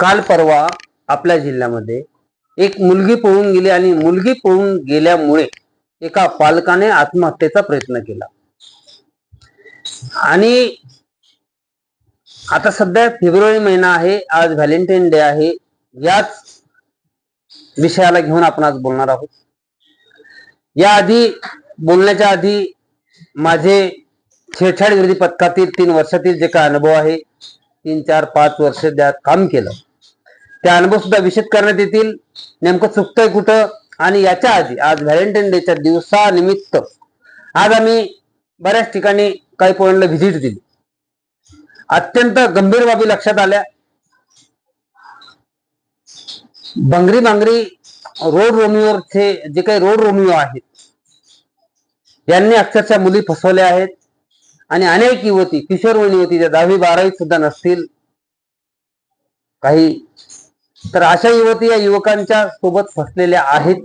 काल परवा आपल्या जिल्ह्यामध्ये एक मुलगी पळून गेली आणि मुलगी पळून गेल्यामुळे एका पालकाने आत्महत्येचा प्रयत्न केला. आणि आता सध्या फेब्रुवारी महिना आहे आज व्हॅलेंटाईन डे आहे याच विषयाला घेऊन आपण आज बोलणार आहोत. या आधी बोलण्याच्या आधी माझे छेडछाड विरोधी पथकातील तीन वर्षातील जे काय अनुभव आहे तीन चार पाच वर्ष त्यात काम केलं. त्या अनुभव सुद्धा विशेष करण्यात येतील. नेमकं चुकतंय कुठं? आणि याच्या आधी आज व्हॅलेंटाईन डेच्या दिवसानिमित्त आज आम्ही बऱ्याच ठिकाणी काही पॉईंटला व्हिजिट दिली. अत्यंत गंभीर बाबी लक्षात आल्या. भंगरी भांगरी रोड रोमिओचे जे काही रोड रोमिओ आहेत यांनी अक्षरशः मुली फसवल्या आहेत. आणि अनेक युवती किशोरवयीन युवती ज्या दहावी बारावीत सुद्धा नसतील काही तर अशा युवती या युवकांच्या सोबत फसलेल्या आहेत.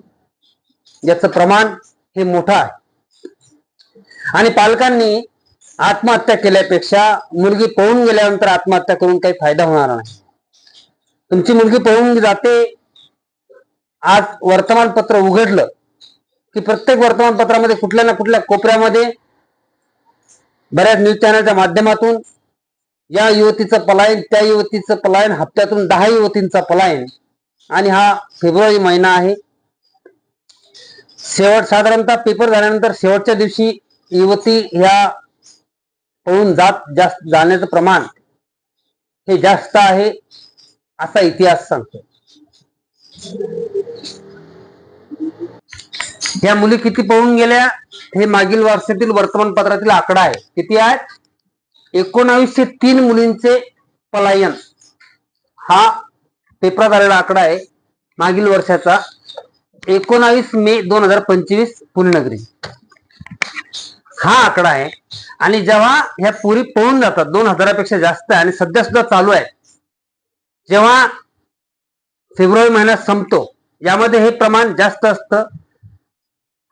याचं प्रमाण हे मोठं आहे. आणि पालकांनी आत्महत्या केल्यापेक्षा मुलगी पळून गेल्यानंतर आत्महत्या करून काही फायदा होणार नाही. तुमची मुलगी पळून जाते आज वर्तमानपत्र उघडलं की प्रत्येक वर्तमानपत्रामध्ये कुठल्या ना कुठल्या कोपऱ्यामध्ये बऱ्याच न्यूज चॅनलच्या माध्यमातून या युवतीचं पलायन त्या युवतीचं पलायन हप्त्यातून दहा युवतींचा पलायन आणि हा फेब्रुवारी महिना आहे. शेवट साधारणतः पेपर झाल्यानंतर शेवटच्या दिवशी युवती ह्या पळून जात जास्त जाण्याचं प्रमाण हे जास्त आहे असा इतिहास सांगतो. या मुली किती पळून गेल्या? हे मागील वर्षातील वर्तमानपत्रातील आकडा आहे. किती आहे? एकोणावीसशे तीन मुलींचे पलायन. हा पेपरात आलेला आकडा आहे. मागील वर्षाचा. एकोणावीस मे दोन हजार पंचवीस पुणेनगरी. हा आकडा आहे. आणि जेव्हा ह्या पुरी पळून जातात दोन हजारापेक्षा जास्त आहे आणि सध्या सुद्धा चालू आहे जेव्हा फेब्रुवारी महिना संपतो यामध्ये हे प्रमाण जास्त असतं.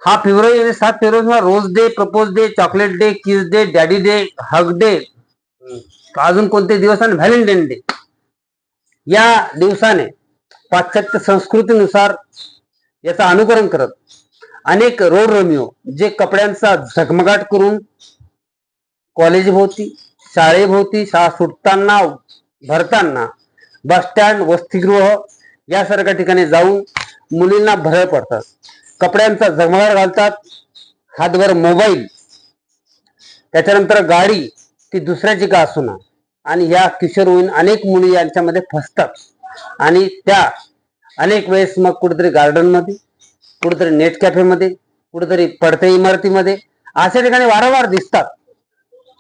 हा फेब्रुवारी आणि सात February rose day propose day chocolate day kiss day daddy day hug day अजून कोणते दिवस आणि व्हॅलेंटाईन डे या दिवसाने पाश्चात्य संस्कृतीनुसार याचं अनुकरण करत अनेक रोड रोमिओ जे कपड्यांचा झगमगाट करून कॉलेज भोवती शाळेभोवती शाळा सुटताना भरताना बस स्टँड वसतिगृह यासारख्या ठिकाणी जाऊन मुलींना भरळ पडतात. कपड्यांचा झगमगाट घालतात हातभर मोबाईल त्याच्यानंतर गाडी ती दुसऱ्याची का असुना. आणि या किशोरवयीन अनेक मुली यांच्यामध्ये फसतात. आणि त्या अनेक वेळेस मग कुठेतरी गार्डनमध्ये कुठेतरी नेट कॅफेमध्ये कुठेतरी पडते इमारतीमध्ये अशा ठिकाणी वारंवार दिसतात.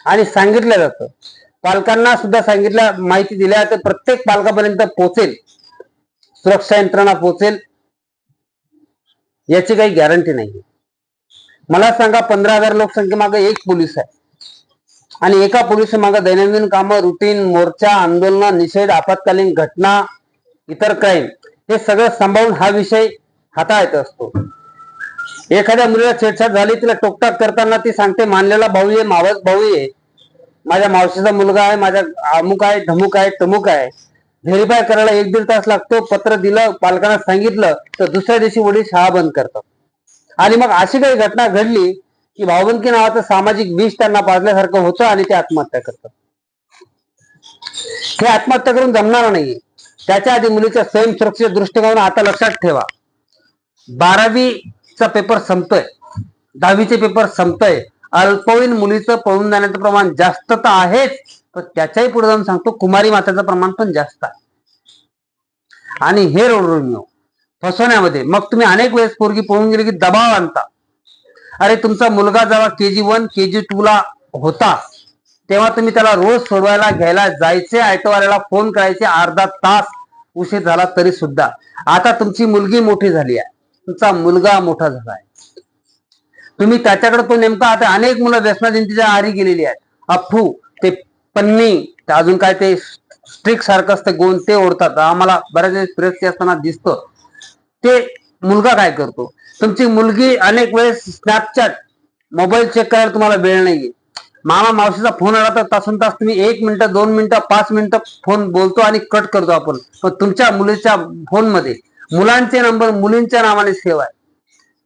आणि सांगितलं जातं. पालकांना सुद्धा सांगितल्या माहिती दिल्या तर प्रत्येक पालकापर्यंत पोचेल सुरक्षा यंत्रणा पोचेल याची काही गॅरंटी नाही. मला सांगा पंधरा हजार लोकसंख्ये मागे एक पोलीस आहे. आणि एका पोलीस मागे दैनंदिन कामं रुटीन मोर्चा आंदोलन निषेध आपत्कालीन घटना इतर क्राईम हे सगळं सांभाळून हा विषय हाताळत असतो. एखाद्या मुलीला छेडछाड झाली तिला टोकटाक करताना ती सांगते मानलेला भाऊ आहे मावस भाऊ आहे. माझ्या मावशीचा मुलगा आहे माझ्या अमुक आहे धमुक आहे टमुक आहे. व्हेरीफाय करायला एक दीड तास लागतो. पत्र दिलं पालकांना सांगितलं तर दुसऱ्या दिवशी वडील शाळा बंद करतात. आणि मग अशी काही घटना घडली की भाऊबंदकी नावाचं सामाजिक विष त्यांना पाजल्यासारखं होतं आणि ते आत्महत्या करतात. हे आत्महत्या करून जमणार नाही त्याच्या आधी मुलीच्या स्वयंसुरक्षेच्या दृष्टिकोन आता लक्षात ठेवा. बारावीचा पेपर संपतोय. दहावीचे पेपर संपतोय. अल्पवयीन मुलीचं पळून जाण्याचं प्रमाण जास्त तर आहेच. तर त्याच्याही पुढे जाऊन सांगतो कुमारी माताचं प्रमाण पण जास्त आहे. आणि हे रोडरोमिओ फसवण्यामध्ये मग तुम्ही अनेक वेळेस पोरगी पळून गेली की दबाव आणता अरे तुमचा मुलगा जेव्हा के जी वन के जी टू ला होता तेव्हा तुम्ही त्याला रोज सोडवायला घ्यायला जायचे ऑटोवाल्याला फोन करायचे अर्धा तास उशीर झाला तरी सुद्धा आता तुमची मुलगी मोठी झाली आहे तुमचा मुलगा मोठा झाला आहे तुम्ही त्याच्याकडे तो नेमका आता अनेक मुलं व्यसना जयंतीच्या आरी गेलेली आहेत अफू ते पन्नी अजून काय ते स्ट्रिक सारखं असतं गोंद ते ओढतात. आम्हाला बऱ्याच वेळेस प्रेस असताना दिसतं. ते मुलगा काय करतो? तुमची मुलगी अनेक वेळेस स्नॅपचॅट मोबाईल चेक करायला तुम्हाला वेळ नाहीये. मामा मावशीचा फोन आला तर तासून तास तुम्ही एक मिनिटं दोन मिनिटं पाच मिनिटं फोन बोलतो आणि कट करतो आपण. पण तुमच्या मुलीच्या फोनमध्ये मुलांचे नंबर मुलींच्या नावाने सेव आहे.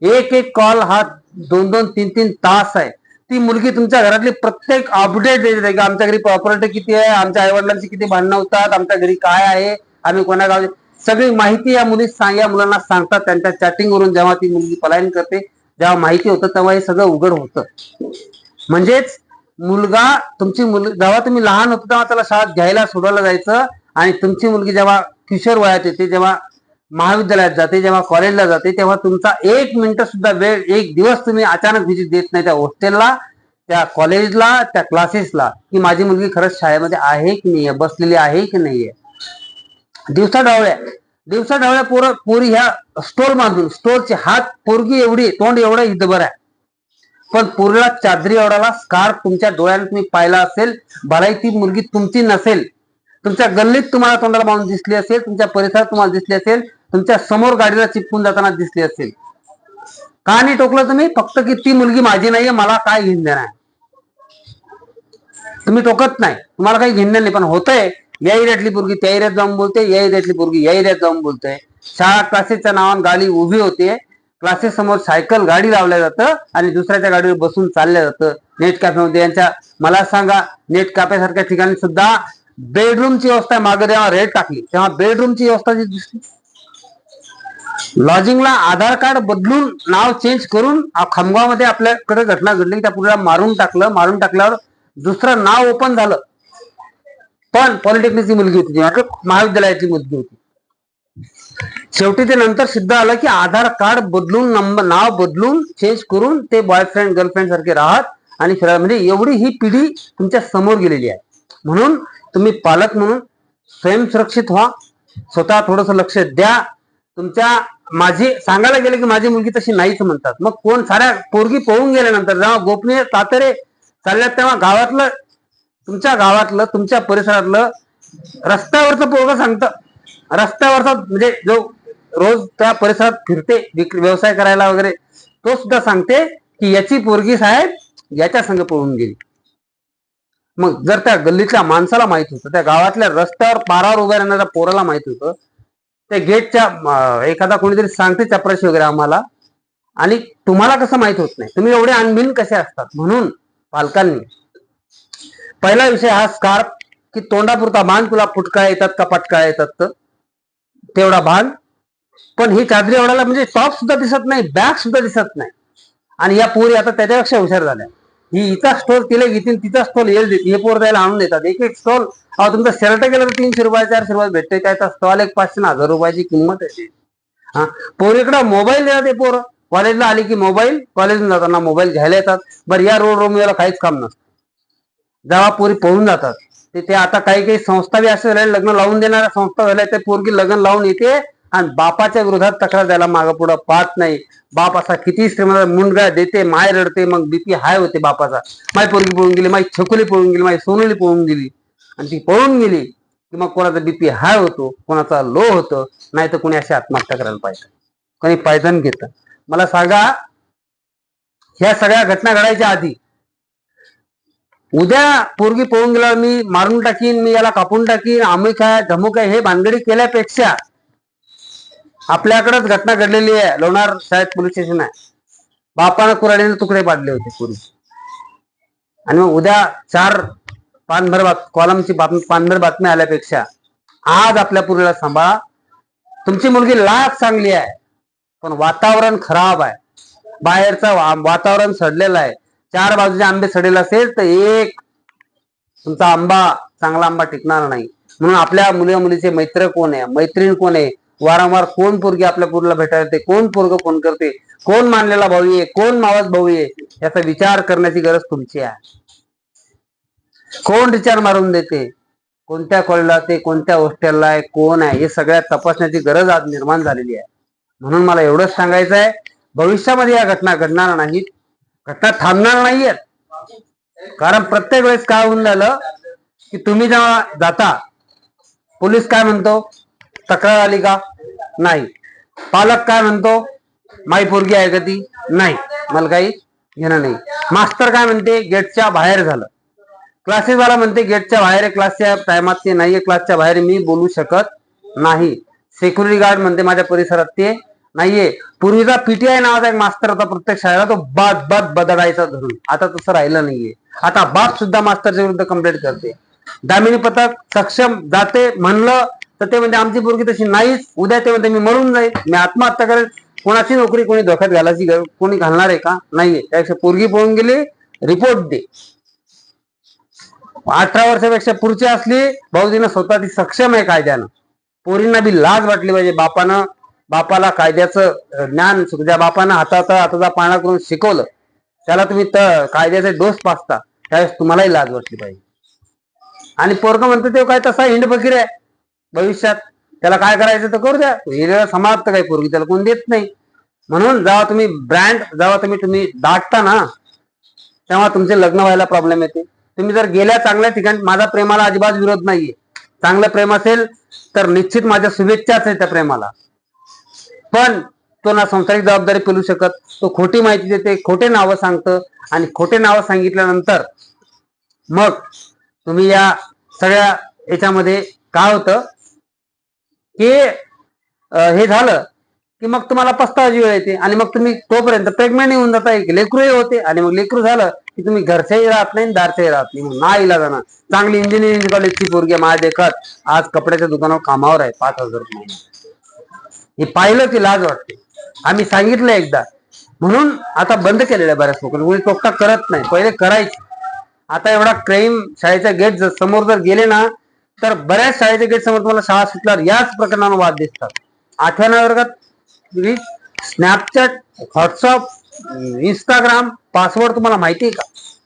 एक एक कॉल हा दोन दोन तीन तीन तास आहे. ती मुलगी तुमच्या घरातली प्रत्येक अपडेट देते. की आमच्या घरी प्रॉपर्टी किती आहे आमच्या आईवडिलांची किती भांडणं होतात आमच्या घरी काय आहे आम्ही कोणा गाव सगळी माहिती या मुली सांग या मुलांना सांगतात त्यांच्या चॅटिंग वरून जेव्हा ती मुलगी पलायन करते जेव्हा माहिती होतं तेव्हा हे सगळं उघड होतं. म्हणजेच मुलगा तुमची मुलगी जेव्हा तुम्ही लहान होतो तेव्हा त्याला शाळेत घ्यायला सोडायला जायचं आणि तुमची मुलगी जेव्हा किशोर वयात येते जेव्हा महाविद्यालयात जाते जेव्हा कॉलेजला जाते तेव्हा तुमचा एक मिनिट सुद्धा वेळ एक दिवस तुम्ही अचानक व्हिजिट देत नाही त्या हॉस्टेलला त्या कॉलेजला त्या क्लासेसला की माझी मुलगी खरंच शाळेमध्ये आहे की नाहीये? बसलेली आहे की नाहीये? दिवसा डावळ्या दिवसा डावळ्या पोरं पोरी ह्या स्टोर बांधून स्टोरचे हात पोरगी एवढी तोंड एवढं हितभर आहे. पण पोरीला चादरी एवढाला स्कार्फ तुमच्या डोळ्याने तुम्ही पाहिला असेल भलाई ती मुलगी तुमची नसेल. तुमच्या गल्लीत तुम्हाला तोंडाला बांधून दिसली असेल तुमच्या परिसरात तुम्हाला दिसली असेल तुमच्यासमोर गाडीला चिपकून जाताना दिसली असेल. का नाही टोकलं तुम्ही? फक्त की ती मुलगी माझी नाहीये मला काय घेणं देणार? तुम्ही टोकत नाही. तुम्हाला काही घेणं नाही पण होतंय. या एरियातली पोरगी त्या एरियात जाऊन बोलते या एरियातली पोरगी या एरियात जाऊन बोलते. शाळा क्लासेसच्या नावानं गाडी उभी होते. क्लासेस समोर सायकल गाडी लावल्या जातं आणि दुसऱ्याच्या गाडीवर बसून चालल्या जातं. नेट कॅफेमध्ये यांच्या मला सांगा नेट कॅफेसारख्या ठिकाणी सुद्धा बेडरूमची व्यवस्था मागे जेव्हा रेट टाकली. तेव्हा बेडरूमची व्यवस्था जी दिसली. लॉजिंगला आधार कार्ड बदलून नाव चेंज करून खामगावमध्ये आपल्याकडे घटना घडली त्या पुढे मारून टाकलं मारून टाकल्यावर दुसरं नाव ओपन झालं. पण पॉलिटेक्निकची मुलगी होती महाविद्यालयाची मुलगी होती. शेवटी ते नंतर सिद्ध आलं की आधार कार्ड बदलून नंबर नाव बदलून चेंज करून ते बॉयफ्रेंड गर्लफ्रेंड सारखे राहत आणि फिरायला म्हणजे एवढी ही पिढी तुमच्यासमोर गेलेली आहे. म्हणून तुम्ही पालक म्हणून स्वयंसुरक्षित व्हा. स्वतः थोडस लक्ष द्या. तुमच्या माझी सांगायला गेले की माझी मुलगी तशी नाहीच म्हणतात. मग कोण साऱ्या पोरगी पळून गेल्यानंतर जेव्हा गोपनीय तातरे चालल्यात तेव्हा गावातलं तुमच्या गावातलं तुमच्या परिसरातलं रस्त्यावरचं पोरग सांगतं. रस्त्यावरचा म्हणजे जो रोज त्या परिसरात फिरते व्यवसाय करायला वगैरे तो सुद्धा सांगते की याची पोरगी साहेब याच्या संग पळून गेली. मग जर त्या गल्लीतल्या माणसाला माहीत होतं त्या गावातल्या रस्त्यावर पारावर उभ्या राहणाऱ्या पोराला माहीत होतं त्या गेटच्या एखादा कोणीतरी सांगते चपराशी वगैरे आम्हाला. आणि तुम्हाला कसं माहीत होत नाही. तुम्ही एवढे अनबिन कसे असतात? म्हणून पालकांनी. पहिला विषय हा स्कार्फ की तोंडापुरता भान तुला फुटकाळ्या येतात का पटकाळ्या येतात तर? तेवढा भान. पण ही चादरी एवढाला म्हणजे टॉप सुद्धा दिसत नाही बॅग सुद्धा दिसत नाही. आणि या पोरी आता त्याच्यापेक्षा हुशार झाल्या. ही हिचा स्टॉल तिला घेतील तिचा स्टॉल येईल देते हे पोर द्यायला आणून देतात. एक एक स्टॉल अहो तुमचा शर्ट गेला तर तीनशे रुपये चारशे रुपये भेटते त्याचा स्टॉल एक पाचशे ना हजार रुपयाची किंमत आहे. ती. हा पोरीकडे मोबाईल देतात ते पोरं. कॉलेजला आली की मोबाईल कॉलेजला जाताना मोबाईल घ्यायला येतात. बरं या रोड रोमियोला काहीच काम नसतं. जेव्हा पोरी पळून जातात. ते ते आता काही काही संस्था बी असे झाल्या लग्न लावून देणाऱ्या संस्था झाल्या ते पोरगी लग्न लावून येते. आणि बापाच्या विरोधात तक्रार द्यायला मागं पुढं पाहत नाही. बाप असा किती श्रीमंत मुंडगा देते माय रडते मग बीपी हाय होते बापाचा. माय पोरगी पळून गेली माई छकुली पळून गेली माई सोनली पळून गेली. आणि ती पळून गेली की मग कोणाचा बीपी हाय होतो कोणाचा लो होतो नाही तर कोणी अशी आत्महत्या करायला पाहिजे. कोणी पायजन घेतं. मला सांगा ह्या सगळ्या घटना घडायच्या आधी उद्या पोरगी पळून गेल्यावर मी मारून टाकीन मी याला कापून टाकीन आम्ही आहे धमुक आहे हे भानगडी केल्यापेक्षा आपल्याकडेच घटना घडलेली आहे. लोणार शाळेत पोलीस स्टेशन आहे. बापानं कुऱ्हाडीने तुकडे पाडले होते पूर्वी आणि मग उद्या चार पानभर बात कॉलमची बातमी पानभर बातमी आल्यापेक्षा आज आपल्या पूर्वीला सांभाळा. तुमची मुलगी लाख चांगली आहे पण वातावरण खराब आहे. बाहेरचं वातावरण सडलेलं आहे. चार बाजूचे आंबे सडेल असेल तर एक तुमचा आंबा चांगला आंबा टिकणार नाही. म्हणून आपल्या मुली मुलीचे मैत्र कोण आहे? मैत्रीण कोण आहे? वारंवार कोण पोरगी आपल्या पोरीला भेटायला येते? कोण पोरग फोन करते? कोण मानलेला भाऊ आहे? कोण मावस भाऊ आहे? याचा विचार करण्याची गरज तुमची आहे. कोण रिचार मारून देते? कोणत्या कॉलेजला ते? कोणत्या हॉस्टेलला आहे? कोण आहे? हे सगळ्या तपासण्याची गरज आज निर्माण झालेली आहे. म्हणून मला एवढंच सांगायचं आहे. भविष्यामध्ये या घटना घडणार नाहीत. घटना थांबणार नाहीयेत. कारण प्रत्येक वेळेस काय होऊन झालं की तुम्ही जेव्हा जाता पोलीस काय म्हणतो? तक्रार आली का? नाही. पालक काय म्हणतो? माई पोरगी आहे का ती? नाही. मला काही घेणं नाही. मास्तर काय म्हणते? गेटच्या बाहेर झालं. क्लासेसवाला म्हणते गेटच्या बाहेर आहे. क्लासच्या टायमात ते नाहीये. क्लासच्या बाहेर मी बोलू शकत नाही. सेक्युरिटी गार्ड म्हणते माझ्या परिसरात ते नाहीये. पूर्वीचा पीटीआय नावाचा एक मास्तर होता प्रत्येक शाळेला. तो बाद बाद बदलायचा धरून. आता तसं राहिलं नाहीये. आता बाप सुद्धा मास्तरच्या विरुद्ध कंप्लेंट करते. दामिनी पथक सक्षम जाते म्हणलं तर ते म्हणजे आमची पोरगी तशी नाहीच. उद्या ते म्हणते मी मरून जाईल. मी आत्महत्या करेल. कोणाची नोकरी कोणी धोक्यात घालायची कोणी घालणार आहे का? नाहीये. त्यापेक्षा पोरगी पळून गेली रिपोर्ट दे. अठरा वर्षापेक्षा पुढची असली भाऊजीनं स्वतः ती सक्षम आहे कायद्यानं. पोरींना बी लाज वाटली पाहिजे. बापानं बापाला कायद्याचं ज्ञान ज्या बापानं हाताचा हाताचा पाळणा करून शिकवलं. त्याला तुम्ही त कायद्याचे डोस पाचता त्यावेळेस तुम्हालाही लाज वाटली पाहिजे. आणि पोरग म्हणतो ते काय तसा हिंडफकीर आहे. भविष्यात त्याला काय करायचं तर करू द्या. हिऱ्याला समाप्त काही पूर्वी त्याला कोण देत नाही. म्हणून जेव्हा तुम्ही ब्रँड जेव्हा तुम्ही तुम्ही दाटता ना तेव्हा तुमचे लग्न व्हायला प्रॉब्लेम येते. तुम्ही जर गेल्या चांगल्या ठिकाणी माझा प्रेमाला अजिबात विरोध नाहीये. चांगलं प्रेम असेल तर निश्चित माझ्या शुभेच्छाच आहे त्या प्रेमाला. पण तो ना संसारिक जबाबदारी पेलू शकत तो खोटी माहिती देते खोटे नावं सांगतं आणि खोटे नावं सांगितल्यानंतर मग तुम्ही या सगळ्या याच्यामध्ये काय होतं? की हे झालं की मग तुम्हाला पस्तावाची वेळ येते आणि मग तुम्ही तोपर्यंत प्रेग्नेंट होऊन जाता एक लेकरूही होते आणि मग लेकरू झालं की तुम्ही घरच्याही राहत नाही दारच्याही राहत नाही. मग नाही जाणार चांगली इंजिनिअरिंग कॉलेजची पोरगी माझ्या देखत. आज कपड्याच्या दुकानावर कामावर आहे पाच हजार रुपये हे पाहिलं की लाज वाटते. आम्ही सांगितलं एकदा. म्हणून आता बंद केलेलं आहे बऱ्याच लोकांनी. कोणी टोकटा करत नाही. पहिले करायचे. आता एवढा क्राईम शाळेचा गेट समोर जर गेले ना तर बऱ्याच शाळेच्या गेट समोर तुम्हाला शाळा सुटल्यावर याच प्रकरणावर वाद दिसतात. आठव्या वर्गात स्नॅपचॅट व्हॉट्सअप इंस्टाग्राम पासवर्ड तुम्हाला माहिती आहे का?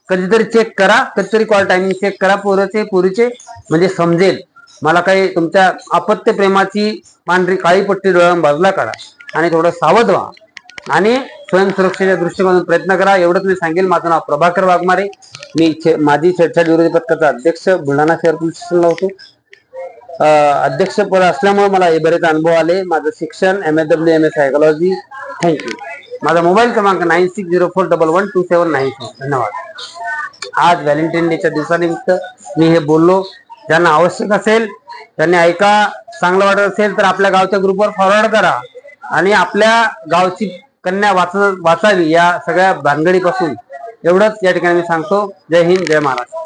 कधीतरी चेक करा कधीतरी कॉल टायमिंग चेक करा पोराचे पोरीचे म्हणजे समजेल. मला काही तुमच्या अपत्य प्रेमाची पांढरी काळी पट्टी डोळ्यावर बाजूला काढा आणि थोडं सावध व्हा. आणि स्वयंसुरक्षेच्या दृष्टिकोनातून प्रयत्न करा. एवढंच मी सांगेल. माझं नाव प्रभाकर वाघमारे. मी माझी छेडछाड विरोधी पथकाचा अध्यक्ष बुलढाणा शहर पोलीस स्टेशनला होतो. अध्यक्षपद असल्यामुळे मला हे बरेच अनुभव आले. माझं शिक्षण M S W M A psychology thank you माझा मोबाईल क्रमांक nine six zero four double one two seven nine six. धन्यवाद. आज व्हॅलेंटाईन डेच्या दिवसानिमित्त मी हे बोललो. ज्यांना आवश्यक असेल त्यांनी ऐका. चांगलं वाटत असेल तर आपल्या गावच्या ग्रुपवर फॉरवर्ड करा. आणि आपल्या गावची कन्या वाच वाचावी या सगळ्या भानगडीपासून. एवढंच या ठिकाणी मी सांगतो. जय हिंद जय महाराष्ट्र.